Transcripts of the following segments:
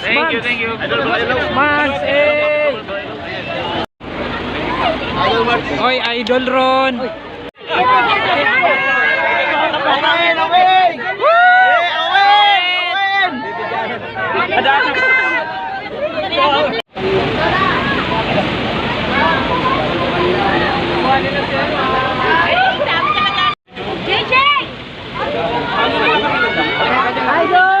Thank you, thank you. Max, eh! Oy, Idol Ron! Owen! Owen! Owen! JJ! Idol!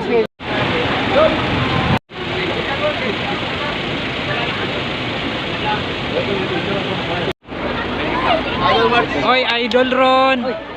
you! Oy, Idol Ron!